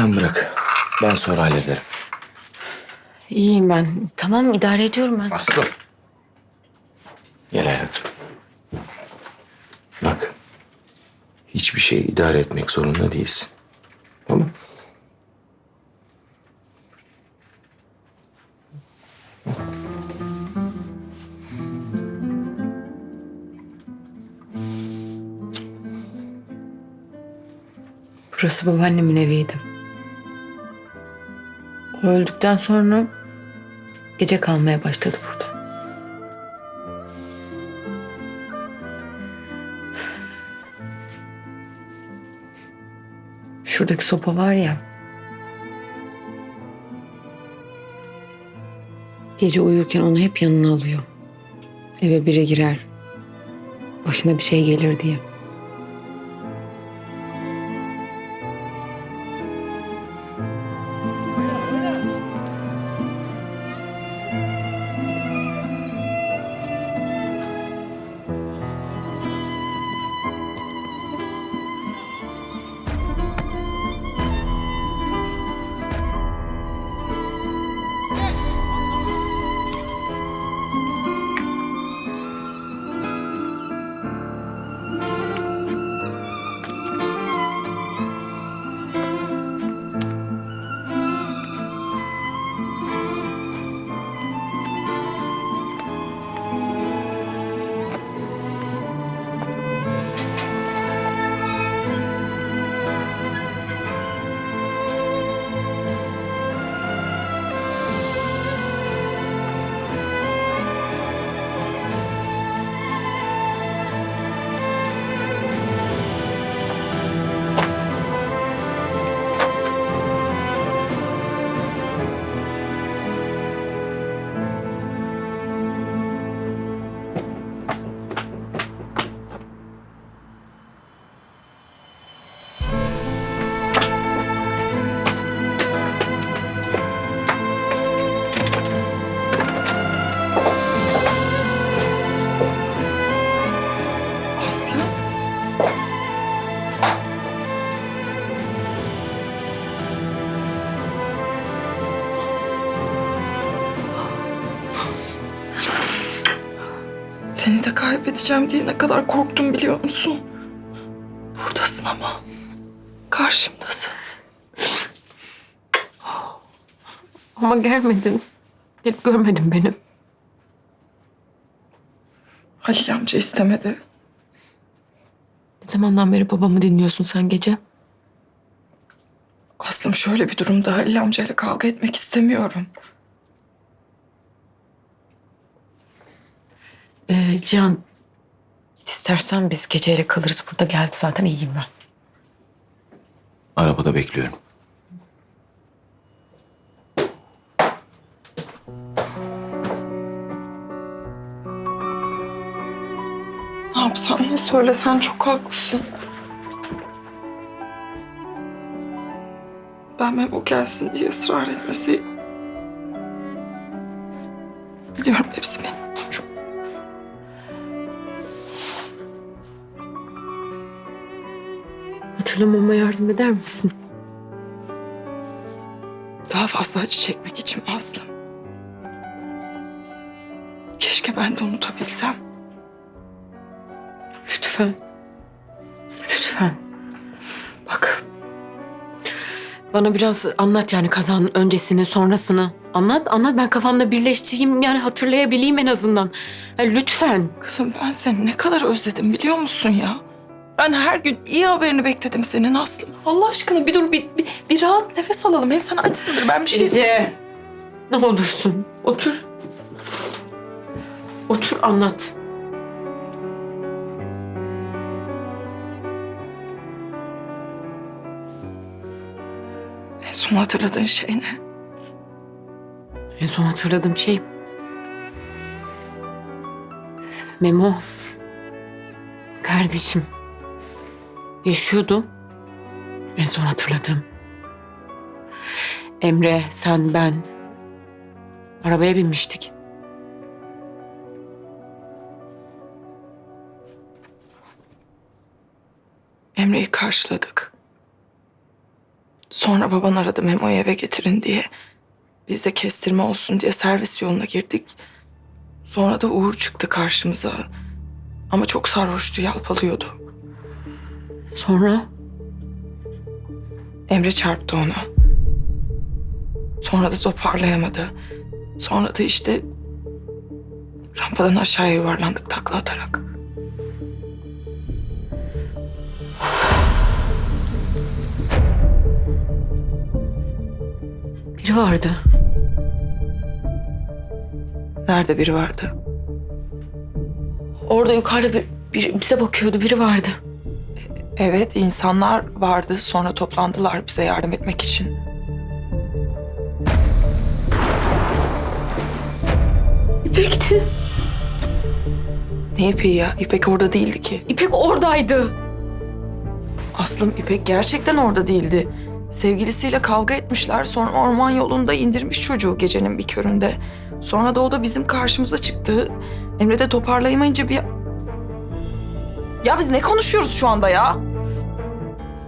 Sen bırak. Ben sonra hallederim. İyiyim ben. Tamam idare ediyorum ben. Aslı. Gel hayatım. Bak. Hiçbir şeyi idare etmek zorunda değilsin. Tamam mı? Burası babaannemin eviydi. O öldükten sonra gece kalmaya başladı burada. Şuradaki sopa var ya. Gece uyurken onu hep yanına alıyor. Eve biri girer. Başına bir şey gelir diye. Seni de kaybedeceğim diye ne kadar korktum biliyor musun? Buradasın ama. Karşımdasın. Ama gelmedin. Gelip görmedin beni. Halil amca istemedi. Ne zamandan beri babamı dinliyorsun sen gece? Aslım şöyle bir durumda Halil amcayla kavga etmek istemiyorum. Ee, Cihan, git istersen biz geceyle kalırız. Burada geldi zaten iyiyim ben. Arabada bekliyorum. Ne yapsan ne söylesen çok haklısın. Ben Memo gelsin diye ısrar etmeseydim. Biliyorum hepsi benim suçum. Hatırlamama yardım eder misin? Daha fazla acı çekmek için Aslım. Keşke ben de unutabilsem. Lütfen. Lütfen. Bak. Bana biraz anlat yani kazanın öncesini, sonrasını. Anlat, anlat. Ben kafamda birleştireyim yani hatırlayabileyim en azından. Ya lütfen. Kızım ben seni ne kadar özledim biliyor musun ya? Ben her gün iyi haberini bekledim senin Aslım. Allah aşkına bir dur bir, bir, bir rahat nefes alalım. Hem sen açsındır ben bir şey... Ece. Ne olursun. Otur. Otur anlat. En son hatırladığın şey ne? En son hatırladığım şey... Memo. Kardeşim. Yaşıyordu. En son hatırladığım. Emre, sen, ben arabaya binmiştik. Emre'yi karşıladık. Sonra baban aradı Memo'yu eve getirin diye. Biz de kestirme olsun diye servis yoluna girdik. Sonra da Uğur çıktı karşımıza. Ama çok sarhoştu, yalpalıyordu. Sonra Emre çarptı ona. Sonra da toparlayamadı. Sonra da işte rampadan aşağıya yuvarlandık takla atarak. biri vardı. Nerede biri vardı? Orada yukarıda bir, bir- bize bakıyordu biri vardı. Evet, insanlar vardı. Sonra toplandılar bize yardım etmek için. İpek'ti. Ne İpek'i ya? İpek orada değildi ki. İpek oradaydı. Aslım İpek gerçekten orada değildi. Sevgilisiyle kavga etmişler. Sonra orman yolunda indirmiş çocuğu gecenin bir köründe. Sonra da o da bizim karşımıza çıktı. Emre de toparlayamayınca bir... Ya biz ne konuşuyoruz şu anda ya?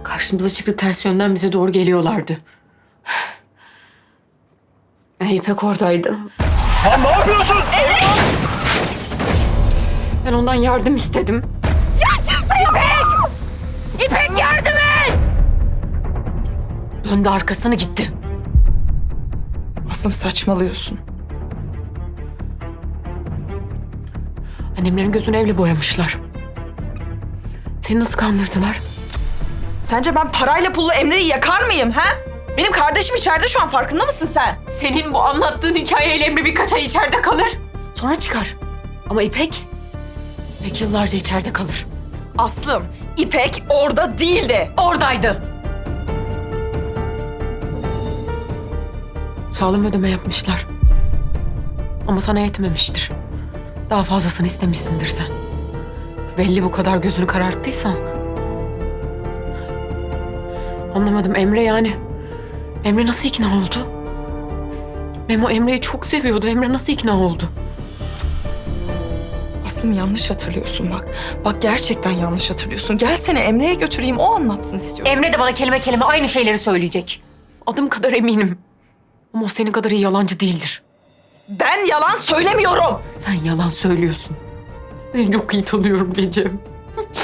Karşımıza çıktı ters yönden bize doğru geliyorlardı. E, İpek oradaydı. Ya ne yapıyorsun? Ben ondan yardım istedim. İpek! İpek yardım et! Döndü arkasını gitti. Aslım saçmalıyorsun. Annemlerin gözünü evle boyamışlar. Seni nasıl kandırdılar? Sence ben parayla pulla Emre'yi yakar mıyım ha? Benim kardeşim içeride şu an farkında mısın sen? Senin bu anlattığın hikayeyle Emre birkaç ay içeride kalır. Sonra çıkar. Ama İpek... İpek yıllarca içeride kalır. Aslım, İpek orada değildi. Oradaydı. Sağlam ödeme yapmışlar. Ama sana yetmemiştir. Daha fazlasını istemişsindir sen. Belli bu kadar gözünü kararttıysan. Anlamadım Emre yani. Emre nasıl ikna oldu? Memo Emre'yi çok seviyordu. Emre nasıl ikna oldu? Aslım yanlış hatırlıyorsun bak. Bak gerçekten yanlış hatırlıyorsun. Gel seni Emre'ye götüreyim o anlatsın istiyorsan. Emre de bana kelime kelime aynı şeyleri söyleyecek. Adım kadar eminim. Ama o senin kadar iyi yalancı değildir. ben yalan söylemiyorum. Sen yalan söylüyorsun. Seni çok iyi tanıyorum Gecem.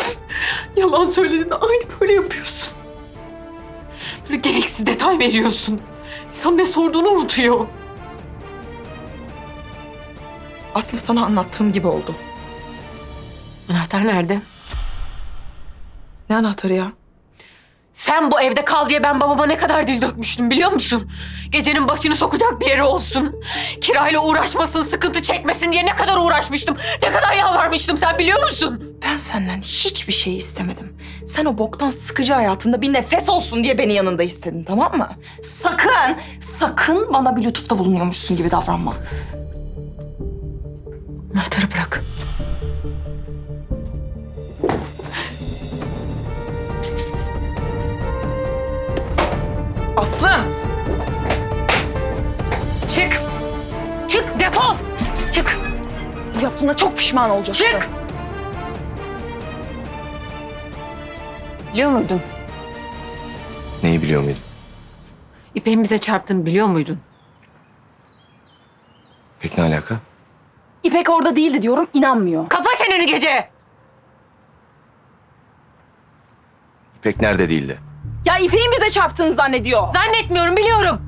yalan söylediğinde aynı böyle yapıyorsun. Böyle gereksiz detay veriyorsun. İnsan ne sorduğunu unutuyor. Aslım sana anlattığım gibi oldu. Anahtar nerede? Ne anahtarı ya? Sen bu evde kal diye ben babama ne kadar dil dökmüştüm biliyor musun? Gecenin başını sokacak bir yeri olsun. Kirayla uğraşmasın, sıkıntı çekmesin diye ne kadar uğraşmıştım. Ne kadar yalvarmıştım sen biliyor musun? Ben senden hiçbir şey istemedim. Sen o boktan sıkıcı hayatında bir nefes olsun diye beni yanında istedin tamam mı? Sakın, sakın bana bir lütufta bulunuyormuşsun gibi davranma. Aslım! Çık. Çık defol. Çık. Bu yaptığına çok pişman olacaksın. Çık. Biliyor muydun? Neyi biliyor muydun? İpek'in bize çarptığını biliyor muydun? Peki ne alaka? İpek orada değildi diyorum, inanmıyor. Kapa çeneni gece. İpek nerede değildi? Ya İpek'in bize çarptığını zannediyor. Zannetmiyorum biliyorum.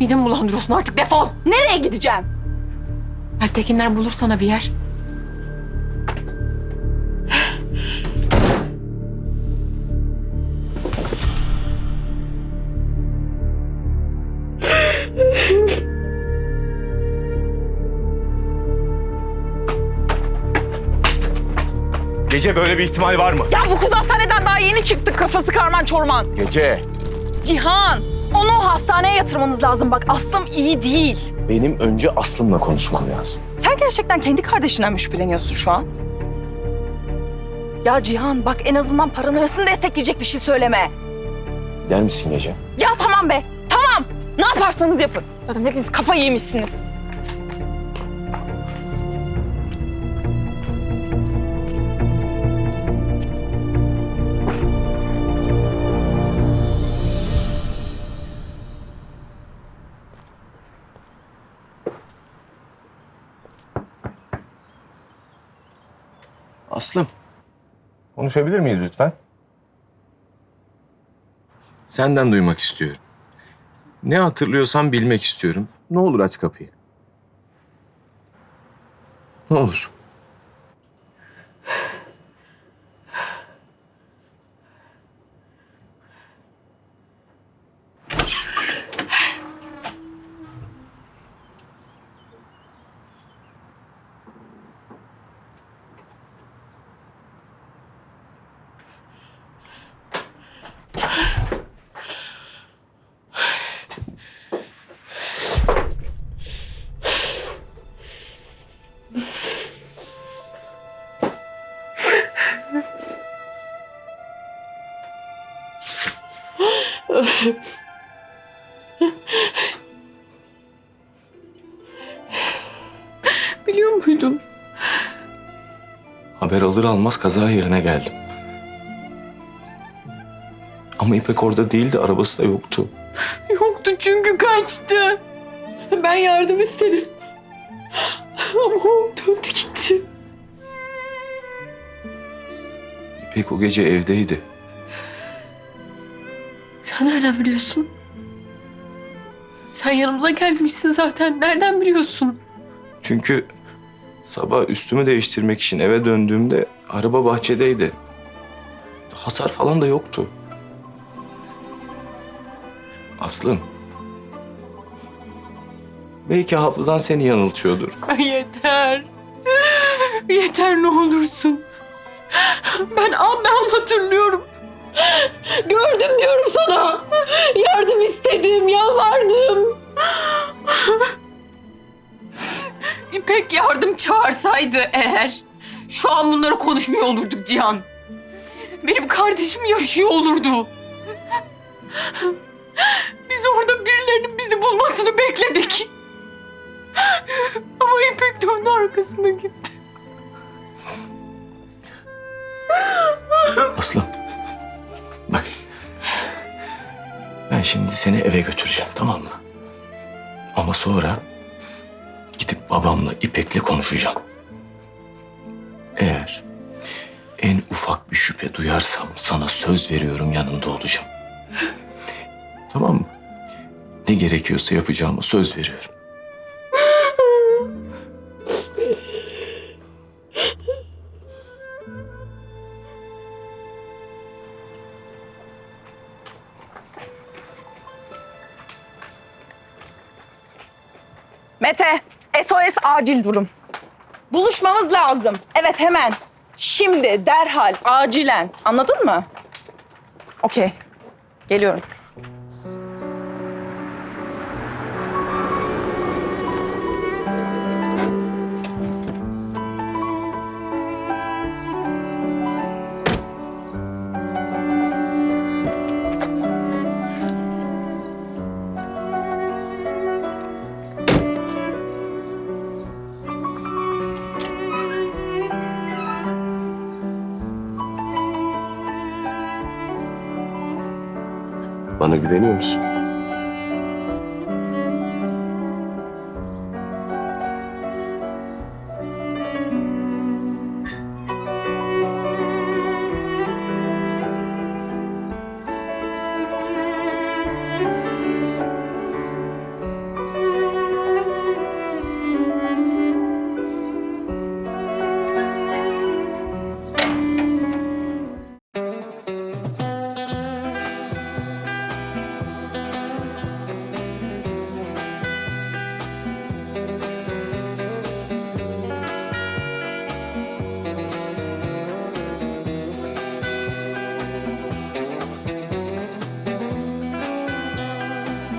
Midemi bulandırıyorsun artık defol. Nereye gideceğim? Ertekinler bulur sana bir yer. Gece böyle bir ihtimal var mı? Ya bu kız hastaneden daha yeni çıktı kafası karman çorman. Gece. Cihan, onu hastaneye yatırmanız lazım. Bak Aslım iyi değil. Benim önce Aslım'la konuşmam lazım. Sen gerçekten kendi kardeşinden mi şüpheleniyorsun şu an? Ya Cihan bak en azından paranın arasını destekleyecek bir şey söyleme. Gider misin gece? Ya tamam be tamam. Ne yaparsanız yapın. Zaten hepiniz kafayı yemişsiniz. Konuşabilir miyiz lütfen? Senden duymak istiyorum. Ne hatırlıyorsan bilmek istiyorum. Ne olur aç kapıyı. Ne olur. Haber alır almaz kaza yerine geldim. Ama İpek orada değildi, arabası da yoktu. Yoktu çünkü kaçtı. Ben yardım istedim. Ama o döndü gitti. İpek o gece evdeydi. Sen nereden biliyorsun? Sen yanımıza gelmişsin zaten. Nereden biliyorsun? Çünkü sabah üstümü değiştirmek için eve döndüğümde araba bahçedeydi. Hasar falan da yoktu. Aslım. Belki hafızan seni yanıltıyordur. Yeter. Yeter ne olursun. Ben an ben hatırlıyorum. Gördüm diyorum sana. Yardım istedim, yalvardım. İpek yardım çağırsaydı eğer şu an bunları konuşmuyor olurduk Cihan. Benim kardeşim yaşıyor olurdu. Biz orada birilerinin bizi bulmasını bekledik. Ama İpek döndü arkasına gitti. Aslım. Bak. Ben şimdi seni eve götüreceğim tamam mı? Ama sonra gidip babamla İpek'le konuşacağım. Eğer en ufak bir şüphe duyarsam sana söz veriyorum yanında olacağım. tamam mı? Ne gerekiyorsa yapacağıma söz veriyorum. Mete, acil durum. Buluşmamız lazım. Evet hemen. Şimdi, derhal, acilen. Anladın mı? Okey. Geliyorum. Bana güveniyor musun?